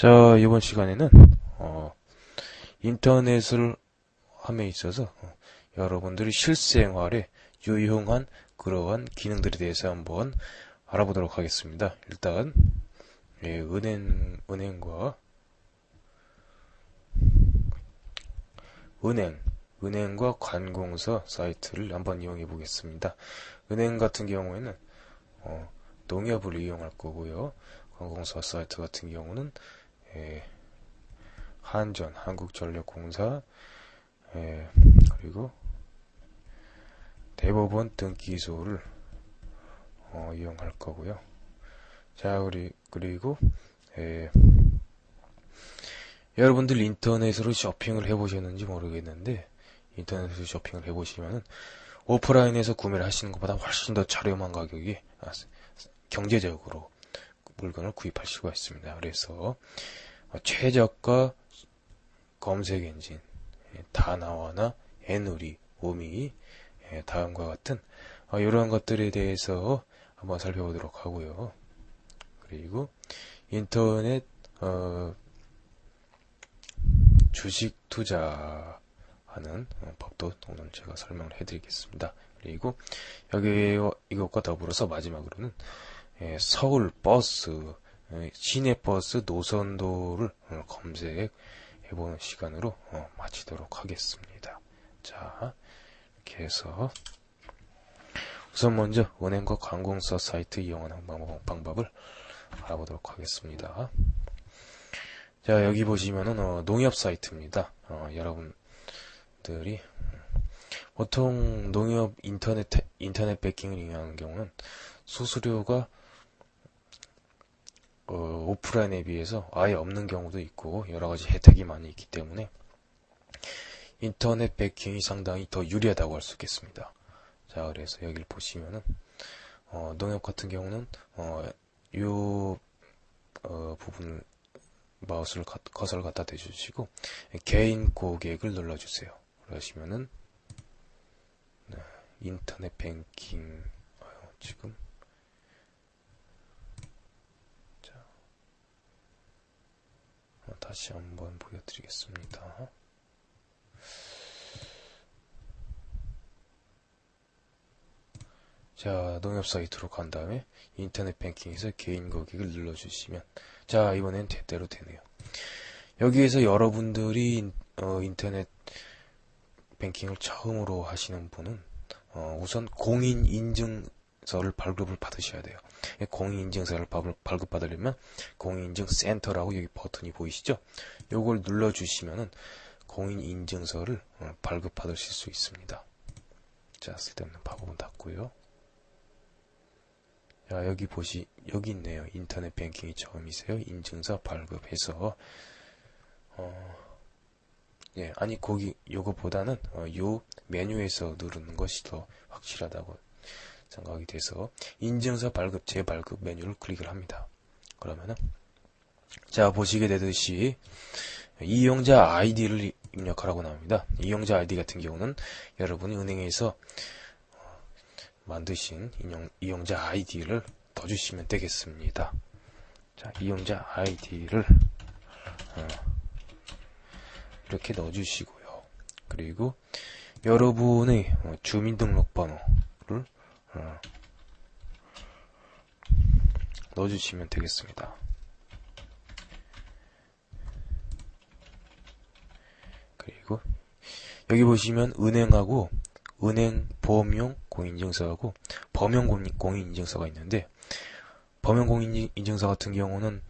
자, 이번 시간에는 어, 인터넷을 함에 있어서 어, 여러분들이 실생활에 유용한 그러한 기능들에 대해서 한번 알아보도록 하겠습니다. 일단 예, 은행 은행과 은행 은행과 관공서 사이트를 한번 이용해 보겠습니다. 은행 같은 경우에는 어, 농협을 이용할 거고요. 관공서 사이트 같은 경우는 예, 한전, 한국전력공사, 예, 그리고 대법원 등 기소를 어, 이용할 거고요. 자, 우리 그리고 예, 여러분들 인터넷으로 쇼핑을 해보셨는지 모르겠는데 인터넷으로 쇼핑을 해보시면은 오프라인에서 구매를 하시는 것보다 훨씬 더 저렴한 가격에 아, 경제적으로 물건을 구입할 수가 있습니다. 그래서 최저가 검색 엔진 예, 다나와나 애누리, 오미 예, 다음과 같은 이런 것들에 대해서 한번 살펴보도록 하고요. 그리고 인터넷 어, 주식 투자하는 어, 법도 오늘 제가 설명을 해드리겠습니다. 그리고 여기 이것과 더불어서 마지막으로는 예, 서울 버스, 예, 시내 버스 노선도를 검색해 보는 시간으로 어, 마치도록 하겠습니다. 자, 이렇게 해서 우선 먼저 은행과 관공서 사이트 이용하는 방법을 알아보도록 하겠습니다. 자, 여기 보시면은 어, 농협 사이트입니다. 어, 여러분들이 보통 농협 인터넷 인터넷 배킹을 이용하는 경우는 수수료가 어, 오프라인에 비해서 아예 없는 경우도 있고 여러 가지 혜택이 많이 있기 때문에 인터넷 배킹이 상당히 더 유리하다고 할 수 있겠습니다. 자, 그래서 여기를 보시면은 어, 농협 같은 경우는 어, 요 어, 부분을 마우스를 커서를 갖다 대주시고 개인 고객을 눌러주세요. 그러시면은 네, 인터넷 뱅킹 지금 다시 한번 보여드리겠습니다. 자, 농협 사이트로 간 다음에 인터넷 뱅킹에서 개인 고객을 눌러주시면 자, 이번엔 대대로 되네요. 여기에서 여러분들이 어, 인터넷 뱅킹을 처음으로 하시는 분은 어, 우선 공인 인증 서를 발급을 받으셔야 돼요. 공인인증서를 발급받으려면 공인인증센터라고 여기 버튼이 보이시죠? 요걸 눌러주시면은 공인인증서를 어, 발급받으실 수 있습니다. 자, 쓸데없는 팝업은 닫고요. 자, 여기 보시, 여기 있네요. 인터넷 뱅킹이 처음이세요. 인증서 발급해서, 어, 예, 아니, 거기, 요거보다는, 어, 요 메뉴에서 누르는 것이 더 확실하다고 생각이 돼서 인증서 발급 재발급 메뉴를 클릭을 합니다. 그러면은 자 보시게 되듯이 이용자 아이디를 입력하라고 나옵니다. 이용자 아이디 같은 경우는 여러분이 은행에서 만드신 이용, 자 아이디를 넣어주시면 되겠습니다. 자 이용자 아이디를 어, 이렇게 넣어주시고요. 그리고 여러분의 주민등록번호를 어. 넣어주시면 되겠습니다. 그리고 여기 보시면 은행하고 은행 보험용 공인인증서하고 범용 공인인증서가 있는데 범용 공인인증서 같은 경우는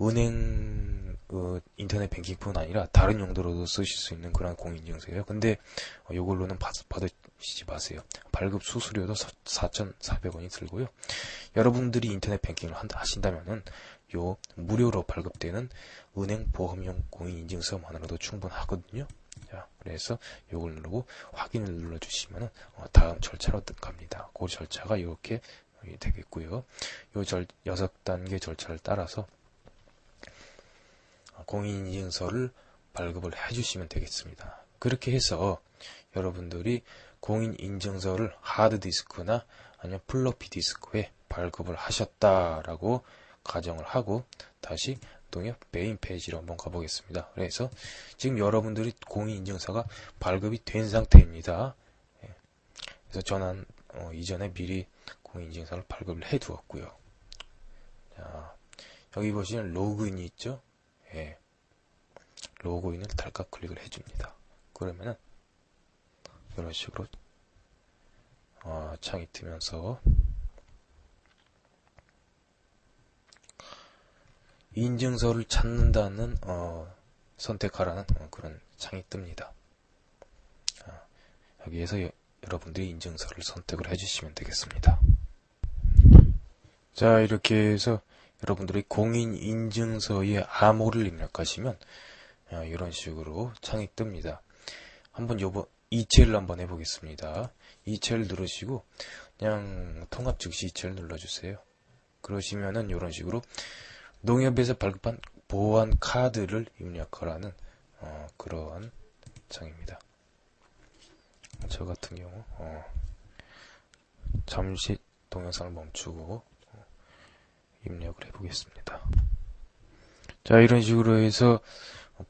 은행 어, 인터넷 뱅킹뿐 아니라 다른 용도로도 쓰실 수 있는 그런 공인인증서예요. 근데 어, 이걸로는 받, 받으 시지 마세요. 발급 수수료도 4,400원이 들고요. 여러분들이 인터넷 뱅킹을 하신다면은 요 무료로 발급되는 은행 보험용 공인 인증서 만으로도 충분하거든요. 자, 그래서 요걸 누르고 확인을 눌러 주시면은 어, 다음 절차로 갑니다. 그 절차가 이렇게 되겠고요. 요 절, 6단계 절차를 따라서 공인 인증서를 발급을 해 주시면 되겠습니다. 그렇게 해서 여러분들이 공인 인증서를 하드디스크나 아니면 플로피 디스크에 발급을 하셨다라고 가정을 하고 다시 한국동협 메인 페이지로 한번 가보겠습니다. 그래서 지금 여러분들이 공인 인증서가 발급이 된 상태입니다. 예. 그래서 전환 어, 이전에 미리 공인 인증서를 발급을 해 두었고요. 자, 여기 보시면 로그인이 있죠? 예. 로그인을 달각 클릭을 해줍니다. 그러면은 이런 식으로 어, 창이 뜨면서 인증서를 찾는다는 어, 선택하라는 어, 그런 창이 뜹니다. 아, 여기에서 여, 여러분들이 인증서를 선택을 해주시면 되겠습니다. 자 이렇게 해서 여러분들이 공인 인증서의 암호를 입력하시면 어, 이런 식으로 창이 뜹니다. 한번 요번 이체를 한번 해보겠습니다. 이체를 누르시고 그냥 통합 즉시 이체를 눌러주세요. 그러시면은 이런 식으로 농협에서 발급한 보안 카드를 입력하라는 어, 그러한 창입니다. 저 같은 경우 어, 잠시 동영상을 멈추고 어, 입력을 해보겠습니다. 자 이런 식으로 해서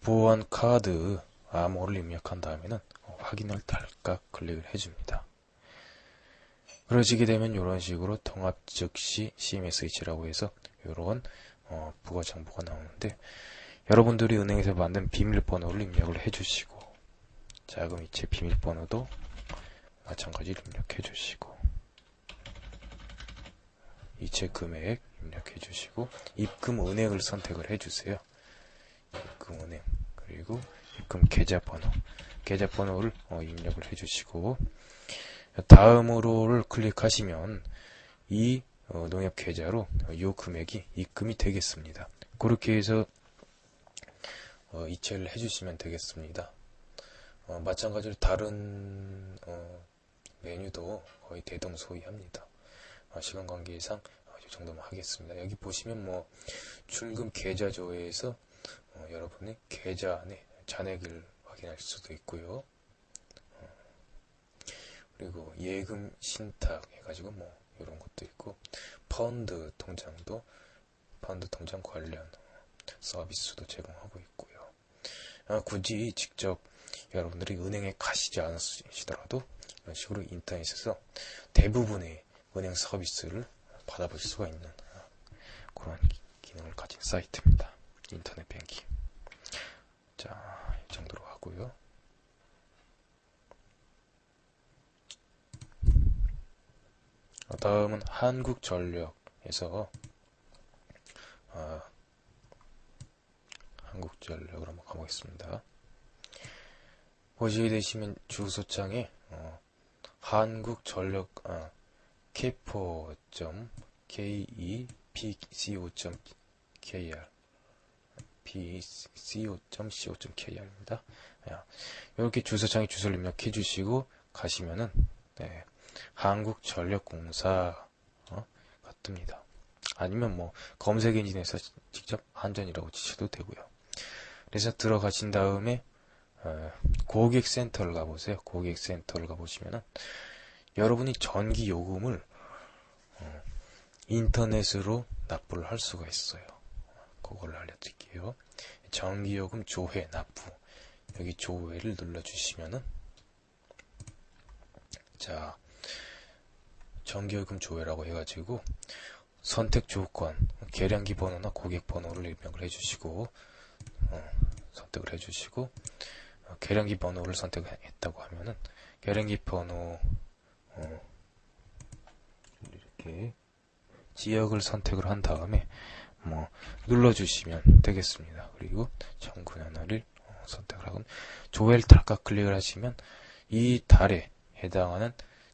보안 카드 암호를 입력한 다음에는 확인을 달각 클릭을 해줍니다. 그러시게 되면 이런 식으로 통합 즉시 CMSH라고 해서 이런 어, 부가 정보가 나오는데 여러분들이 은행에서 만든 비밀번호를 입력을 해주시고 자금 이체 비밀번호도 마찬가지로 입력해 주시고 이체 금액 입력해 주시고 입금 은행을 선택을 해 주세요. 입금 은행 그리고 입금 계좌번호 계좌번호를 어, 입력을 해 주시고 다음으로를 클릭하시면 이 어, 농협 계좌로 이 금액이 입금이 되겠습니다. 그렇게 해서 어, 이체를 해주시면 되겠습니다. 어, 마찬가지로 다른 어, 메뉴도 거의 대동소이합니다. 어, 시간 관계상 어, 이 정도만 하겠습니다. 여기 보시면 뭐 출금 계좌 조회에서 여러분의 계좌 안에 잔액을 확인할 수도 있고요. 그리고 예금 신탁 해가지고 뭐 이런 것도 있고 펀드 통장도 펀드 통장 관련 서비스도 제공하고 있고요. 아, 굳이 직접 여러분들이 은행에 가시지 않으시더라도 이런 식으로 인터넷에서 대부분의 은행 서비스를 받아볼 수가 있는 그런 기능을 가진 사이트입니다. 인터넷 뱅킹. 자, 이 정도로 하고요. 다음은 한국전력에서 아, 한국전력으로 한번 가보겠습니다. 보시게 되시면 주소창에 어, 한국전력 아, kepo.kepco.kr pco.co.kr입니다. 이렇게 주소창에 주소를 입력해 주시고 가시면은 네, 한국전력공사 어? 같습니다. 아니면 뭐 검색 엔진에서 직접 한전이라고 치셔도 되고요. 그래서 들어가신 다음에 어, 고객센터를 가보세요. 고객센터를 가보시면은 여러분이 전기 요금을 어, 인터넷으로 납부를 할 수가 있어요. 그걸 알려드릴게요. 전기요금 조회 납부 여기 조회를 눌러주시면은 자 전기요금 조회라고 해가지고 선택 조건, 계량기 번호나 고객 번호를 입력을 해주시고 어, 선택을 해주시고 어, 계량기 번호를 선택했다고 하면은 계량기 번호 어, 이렇게 지역을 선택을 한 다음에 뭐 눌러주시면 되겠습니다. 그리고 정군 하나를 어, 선택을 하고 조회를 탈각 클릭을 하시면 이 달에 해당하는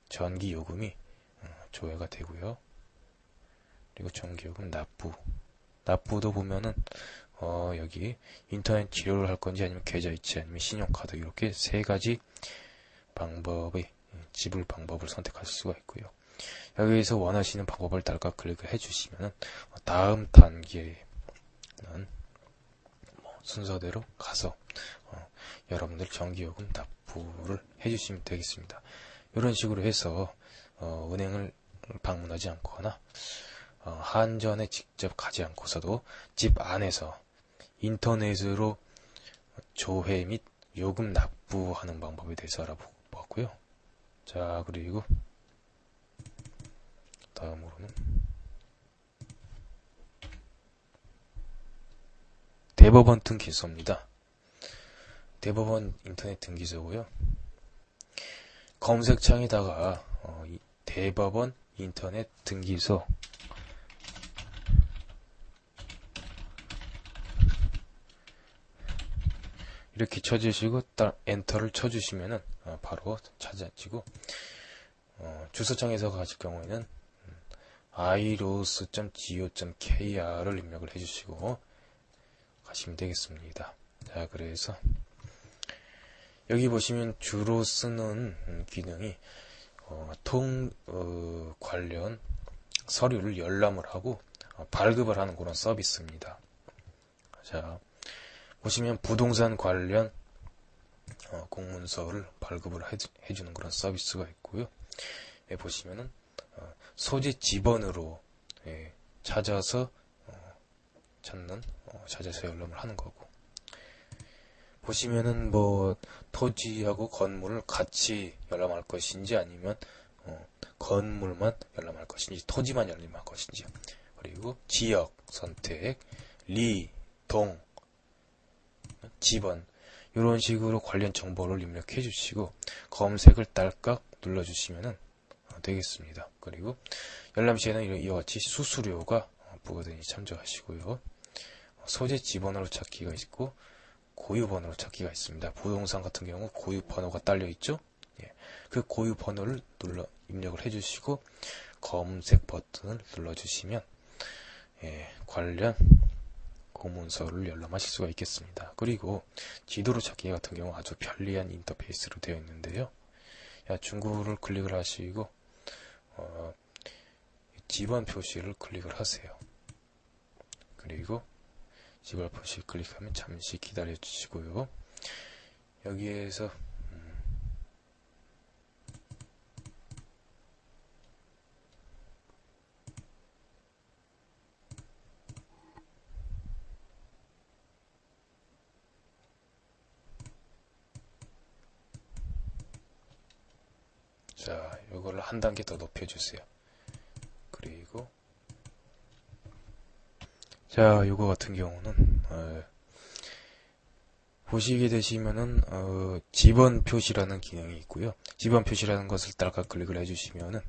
전기 요금이 조회가 되고요. 그리고 전기 요금 납부. 납부도 보면은 어, 여기 인터넷 지료를 할 건지 아니면 계좌이체 아니면 신용카드 이렇게 세 가지 방법의 지불 방법을 선택할 수가 있고요. 여기에서 원하시는 방법을 달각 클릭을 해주시면 다음 단계는 뭐 순서대로 가서 어, 여러분들 전기요금 납부를 해주시면 되겠습니다. 이런 식으로 해서 어, 은행을 방문하지 않거나 어, 한전에 직접 가지 않고서도 집 안에서 인터넷으로 조회 및 요금 납부하는 방법에 대해서 알아보았고요. 자, 그리고 다음으로는 대법원 등기소입니다. 대법원 인터넷 등기소고요. 검색창에다가 어, 대법원 인터넷 등기소 이렇게 쳐주시고 딱 엔터를 쳐주시면은 어, 바로 찾아지고 어, 주소창에서 가실 경우에는 음, iros.go.kr을 입력을 해주시고 가시면 되겠습니다. 자 그래서 여기 보시면 주로 쓰는 음, 기능이 어, 통 어, 관련 서류를 열람을 하고 어, 발급을 하는 그런 서비스입니다. 자 보시면 부동산 관련 어, 공문서를 발급을 해, 주는 그런 서비스가 있고요. 예, 보시면은 어, 소재 지번으로 예, 찾아서 어, 찾는 어, 찾아서 열람을 하는 거고 보시면은 뭐 토지하고 건물을 같이 열람할 것인지 아니면 어, 건물만 열람할 것인지 토지만 열람할 것인지 그리고 지역 선택 리, 동, 지번 이런 식으로 관련 정보를 입력해 주시고 검색을 딸깍 눌러 주시면 되겠습니다. 그리고 열람 시에는 이와 같이 수수료가 부과되니 참조하시고요. 소재 지번으로 찾기가 있고 고유 번호로 찾기가 있습니다. 부동산 같은 경우 고유 번호가 딸려 있죠. 예, 그 고유 번호를 눌러 입력을 해주시고 검색 버튼을 눌러주시면 예, 관련 공문서를 열람하실 수가 있겠습니다. 그리고 지도로 찾기 같은 경우 아주 편리한 인터페이스로 되어 있는데요. 야, 중국을 클릭을 하시고 어, 지번 표시를 클릭을 하세요. 그리고 지번 표시 클릭하면 잠시 기다려 주시고요. 여기에서 자, 이거를 한 단계 더 높여주세요. 그리고 자, 이거 같은 경우는 어, 보시게 되시면은 어, 지번 표시라는 기능이 있고요. 지번 표시라는 것을 딸깍 클릭을 해주시면은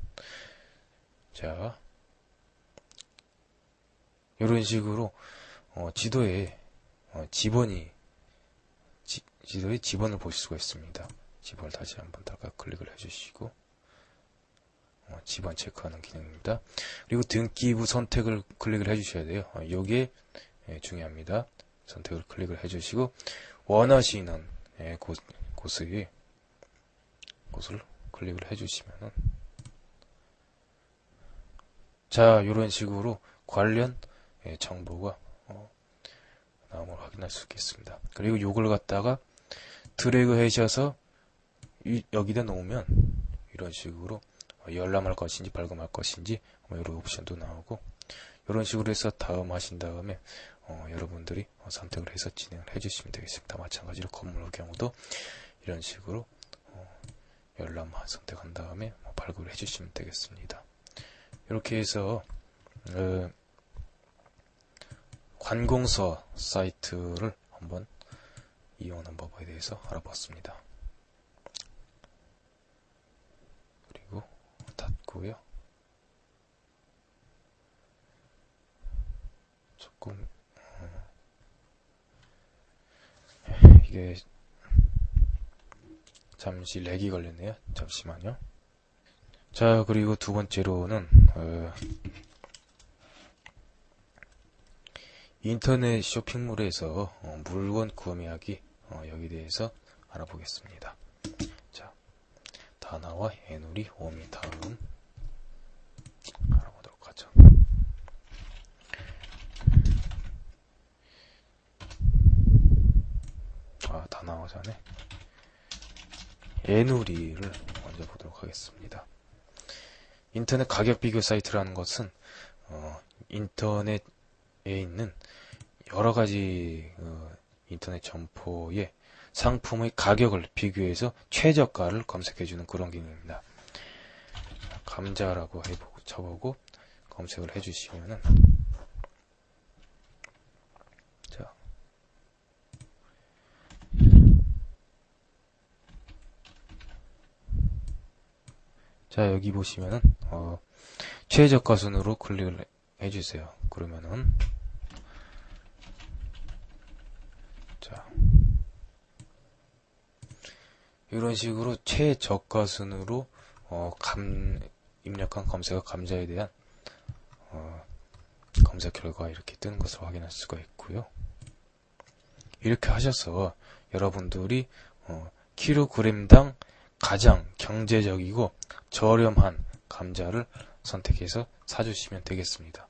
자 이런 식으로 어, 지도에 어, 지번이 지, 지도에 지번을 보실 수가 있습니다. 지번을 다시 한번 딸깍 클릭을 해주시고 어, 집안 체크하는 기능입니다. 그리고 등기부 선택을 클릭을 해주셔야 돼요. 이게 어, 예, 중요합니다. 선택을 클릭을 해주시고 원하시는 예, 곳, 곳의 곳을 클릭을 해주시면은 자 이런 식으로 관련 예, 정보가 어, 나옴을 확인할 수 있겠습니다. 그리고 이걸 갖다가 드래그 해셔서 여기다 놓으면 이런 식으로 어, 열람할 것인지 발급할 것인지 뭐 이런 옵션도 나오고 이런 식으로 해서 다음 하신 다음에 어, 여러분들이 어, 선택을 해서 진행을 해주시면 되겠습니다. 마찬가지로 건물 경우도 이런 식으로 어, 열람 선택한 다음에 뭐 발급을 해주시면 되겠습니다. 이렇게 해서 어, 관공서 사이트를 한번 이용하는 법에 대해서 알아봤습니다. 있고요. 조금 어, 이게 잠시 렉이 걸렸네요. 잠시만요. 자 그리고 두 번째로는 어, 인터넷 쇼핑몰에서 어, 물건 구매하기 어, 여기 대해서 알아보겠습니다. 자 다나와 애누리 오미 다음 알아보도록 하죠. 아, 다 나오자네. 애누리를 먼저 보도록 하겠습니다. 인터넷 가격 비교 사이트라는 것은 어, 인터넷에 있는 여러 가지 어, 인터넷 점포의 상품의 가격을 비교해서 최저가를 검색해주는 그런 기능입니다. 감자라고 해보고 쳐보고 검색을 해주시면은 자, 자 여기 보시면은 어, 최저가 순으로 클릭을 해- 해주세요. 그러면은 자 이런 식으로 최저가 순으로 어, 감 입력한 검색어 감자에 대한 어, 검색 결과가 이렇게 뜨는 것을 확인할 수가 있고요. 이렇게 하셔서 여러분들이 어, 킬로그램당 가장 경제적이고 저렴한 감자를 선택해서 사주시면 되겠습니다.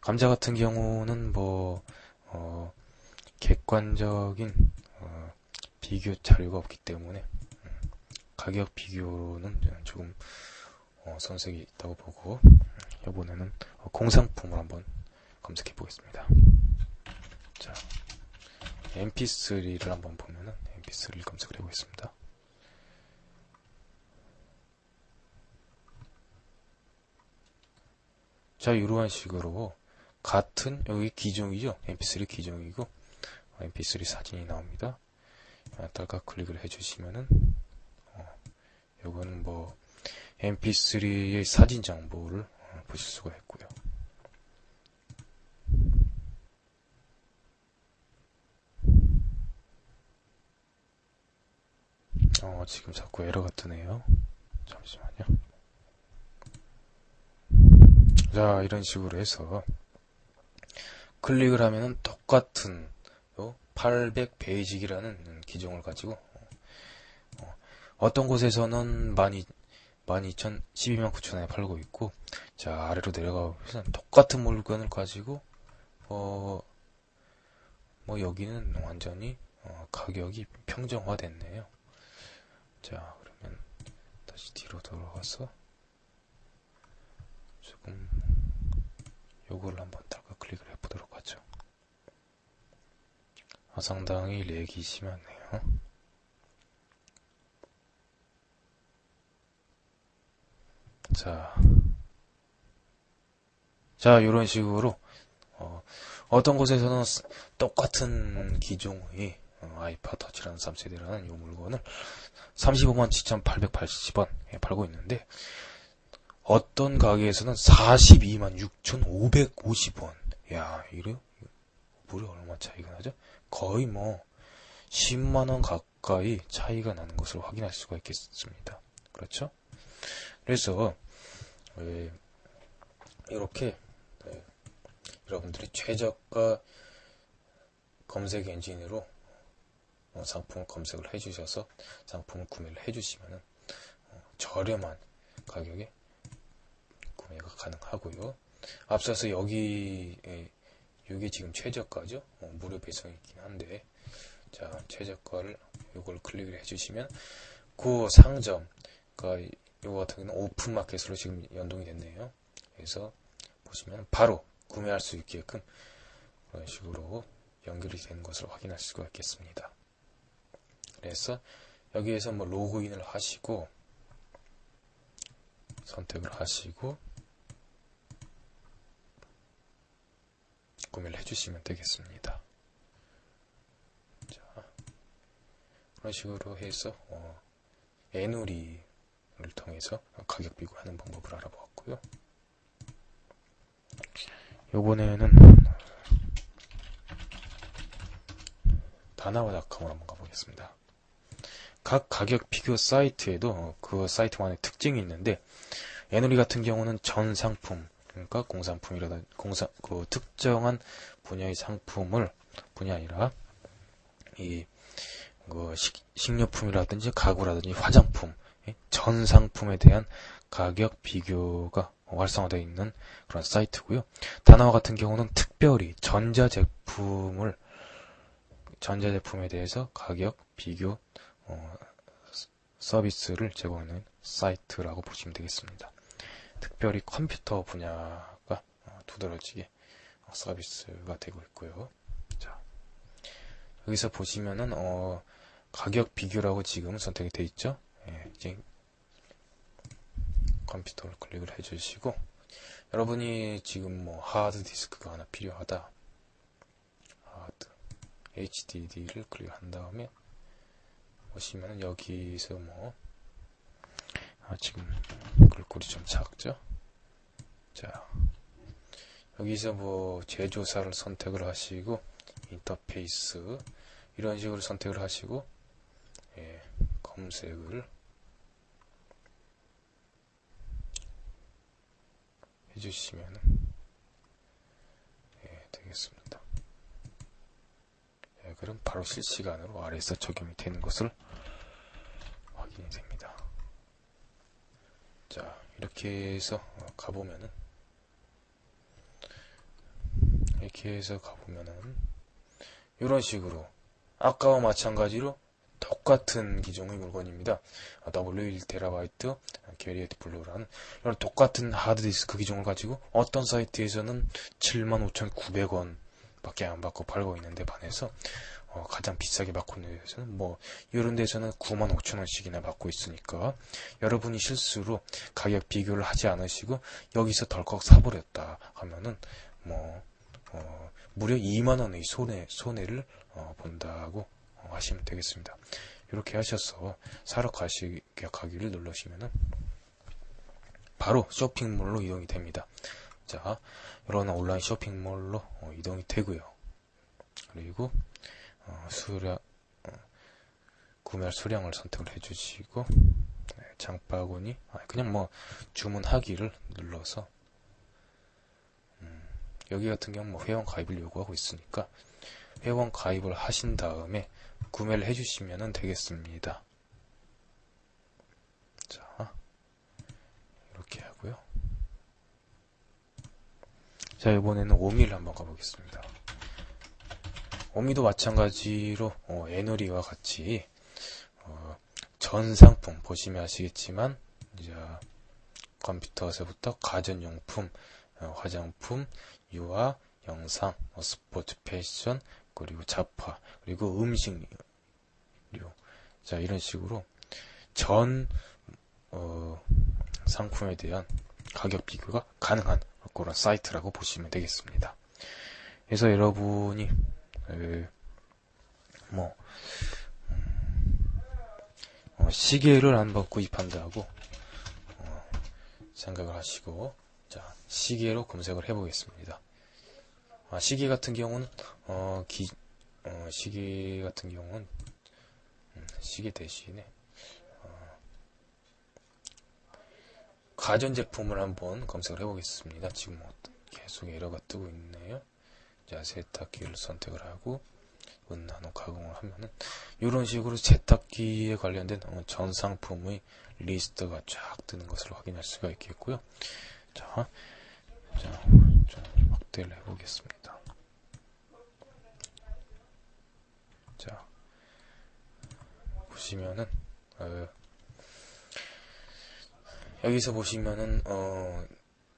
감자 같은 경우는 뭐 어, 객관적인 어, 비교 자료가 없기 때문에 음, 가격 비교는 조금 어, 선색이 있다고 보고 음, 이번에는 어, 공상품을 한번 검색해 보겠습니다. 자, MP3를 한번 보면은 MP3를 검색을 해 보겠습니다. 자, 이러한 식으로 같은 여기 기종이죠. MP3 기종이고 MP3 사진이 나옵니다. 딸깍 클릭을 해주시면은 어, 요거는 뭐 MP3의 사진 정보를 어, 보실 수가 있고요. 어, 지금 자꾸 에러가 뜨네요. 잠시만요. 자, 이런 식으로 해서 클릭을 하면은 똑같은 800 베이직이라는 기종을 가지고 어, 어떤 곳에서는 12,000, 12,000, 12만 9천원에 팔고 있고 자 아래로 내려가 보면 똑같은 물건을 가지고 어, 뭐 여기는 완전히 어, 가격이 평정화 됐네요 자 그러면 다시 뒤로 돌아가서 조금 요거를 한번 다가 클릭을 해보도록 하죠 아, 상당히 렉이 심하네요. 자, 자, 이런 식으로, 어, 떤 곳에서는 스- 똑같은 기종의 어, 아이파 터치라는 3세대라는 이 물건을 35만 7,880원에 팔고 있는데, 어떤 가게에서는 42만 6,550원. 야, 이래? 무려 얼마 차이가 나죠? 거의 뭐 10만원 가까이 차이가 나는 것을 확인할 수가 있겠습니다. 그렇죠? 그래서 예, 이렇게 예, 여러분들이 최저가 검색 엔진으로 어, 상품을 검색을 해주셔서 상품을 구매를 해주시면 어, 저렴한 가격에 구매가 가능하고요. 앞서서 여기 예, 이게 지금 최저가죠. 어, 무료 배송이 있긴 한데 자 최저가를 이걸 클릭을 해주시면 그 상점 그러니까 이거 같은 경우는 오픈마켓으로 지금 연동이 됐네요. 그래서 보시면 바로 구매할 수 있게끔 그런 식으로 연결이 된 것을 확인할 수가 있겠습니다. 그래서 여기에서 뭐 로그인을 하시고 선택을 하시고 구매를 해주시면 되겠습니다. 자, 그런 식으로 해서 어, 애누리 를 통해서 가격 비교하는 방법을 알아보았고요. 요번에는 다나와닷컴을 한번 가보겠습니다. 각 가격 비교 사이트에도 그 사이트만의 특징이 있는데 애누리 같은 경우는 전 상품 그러니까 공산품이라든 공사 그 특정한 분야의 상품을 분야 아니라 이 그 식료품이라든지 가구라든지 화장품 전 상품에 대한 가격 비교가 활성화되어 있는 그런 사이트고요. 다나와 같은 경우는 특별히 전자 제품을 전자 제품에 대해서 가격 비교 어, 서비스를 제공하는 사이트라고 보시면 되겠습니다. 특별히 컴퓨터 분야가 어, 두드러지게 서비스가 되고 있고요. 여기서 보시면은 어, 가격 비교라고 지금 선택이 되어 있죠. 예, 이제 컴퓨터를 클릭을 해주시고 여러분이 지금 뭐 하드 디스크가 하나 필요하다. 하드 HDD를 클릭한 다음에 보시면 여기서 뭐 아, 지금 글꼴이 좀 작죠? 자 여기서 뭐 제조사를 선택을 하시고 인터페이스 이런 식으로 선택을 하시고 예, 검색을 해주시면 예, 되겠습니다. 예, 그럼 바로 실시간으로 아래에서 적용이 되는 것을 확인이 됩니다. 자, 이렇게 해서 어, 가보면은 이렇게 해서 가보면은 이런 식으로 아까와 마찬가지로 똑같은 기종의 물건입니다. W1TB 게리에트 블루라는 이런 똑같은 하드디스크 기종을 가지고 어떤 사이트에서는 75,900원 밖에 안 받고 팔고 있는데 반해서 어, 가장 비싸게 받고 있는 데서는 뭐 이런 데서는 95,000원씩이나 받고 있으니까 여러분이 실수로 가격 비교를 하지 않으시고 여기서 덜컥 사버렸다 하면은 뭐 어, 무려 2만 원의 손해 손해를 어, 본다고 어, 하시면 되겠습니다. 이렇게 하셔서 사러 가시 가기를 누르시면은 바로 쇼핑몰로 이동이 됩니다. 자, 이런 온라인 쇼핑몰로 어, 이동이 되고요. 그리고 어, 수량 어, 구매 수량을 선택을 해주시고 네, 장바구니 아, 그냥 뭐 주문하기를 눌러서 음, 여기 같은 경우 뭐 회원 가입을 요구하고 있으니까 회원 가입을 하신 다음에 구매를 해주시면 되겠습니다. 자, 이렇게 하고요. 자, 이번에는 오미를 한번 가보겠습니다. 오미도 마찬가지로 어, 에너리와 같이 어, 전 상품 보시면 아시겠지만 이제 컴퓨터에서부터 가전용품, 어, 화장품, 유아, 영상, 뭐 스포츠, 패션, 그리고 잡화, 그리고 음식료. 자, 이런 식으로 전, 어, 상품에 대한 가격 비교가 가능한 그런 사이트라고 보시면 되겠습니다. 그래서 여러분이, 에, 뭐, 음, 어, 시계를 한번 구입한다고, 어, 생각을 하시고, 자, 시계로 검색을 해보겠습니다. 아, 시계 같은 경우는 어, 기, 어, 시계 같은 경우는 음, 시계 대신에 어, 가전제품을 한번 검색을 해보겠습니다. 지금 뭐 계속 에러가 뜨고 있네요. 자, 세탁기를 선택을 하고 은나노 가공을 하면은 이런 식으로 세탁기에 관련된 어, 전 상품의 리스트가 쫙 뜨는 것을 확인할 수가 있겠고요. 자, 자, 좀 확대를 해보겠습니다. 자, 보시면은, 어, 여기서 보시면은, 어,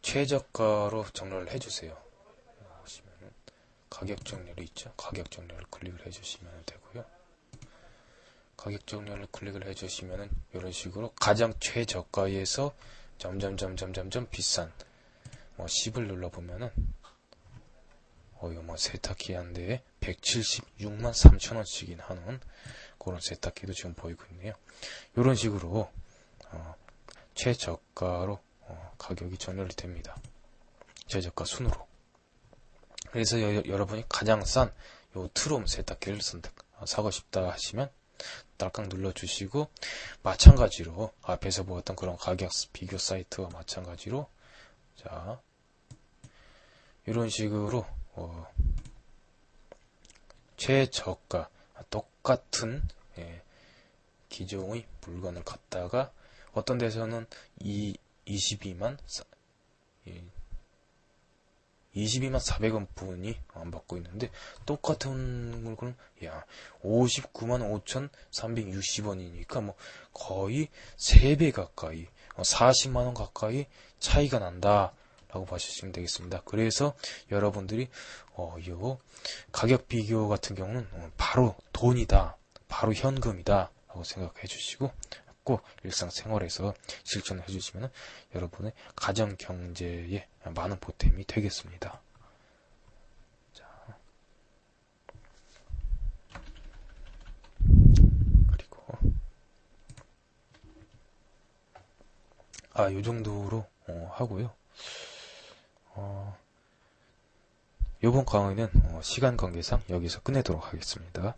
최저가로 정렬을 해주세요. 보시면은, 가격 정렬이 있죠? 가격 정렬을 클릭을 해주시면 되고요. 가격 정렬을 클릭을 해주시면은, 이런 식으로 가장 최저가에서 점점 점점 점점 비싼, 뭐 10을 눌러보면은, 어, 이거 뭐 세탁기 한 대에 176만 3천원씩이나 하는 그런 세탁기도 지금 보이고 있네요. 이런 식으로, 어, 최저가로 어, 가격이 정렬이 됩니다. 최저가 순으로. 그래서 여, 러분이 가장 싼 요 트롬 세탁기를 선택, 어, 사고 싶다 하시면 딸깍 눌러주시고 마찬가지로 앞에서 보았던 그런 가격 비교 사이트와 마찬가지로 자 이런 식으로 어, 최저가 똑같은 예, 기종의 물건을 갖다가 어떤 데서는 이 22만 예, 22만 400원 분이 안 받고 있는데 똑같은 물건은 야 59만 5,360원이니까 뭐 거의 3배 가까이 40만 어, 원 가까이 차이가 난다 라고 봐주시면 되겠습니다. 그래서 여러분들이 어, 요 가격 비교 같은 경우는 어, 바로 돈이다, 바로 현금이다 라고 생각해 주시고 꼭 일상생활에서 실천해 주시면 여러분의 가정 경제에 많은 보탬이 되겠습니다. 자. 그리고 아, 요 정도로 어, 하고요. 어, 이번 강의는 어, 시간 관계상 여기서 끝내도록 하겠습니다.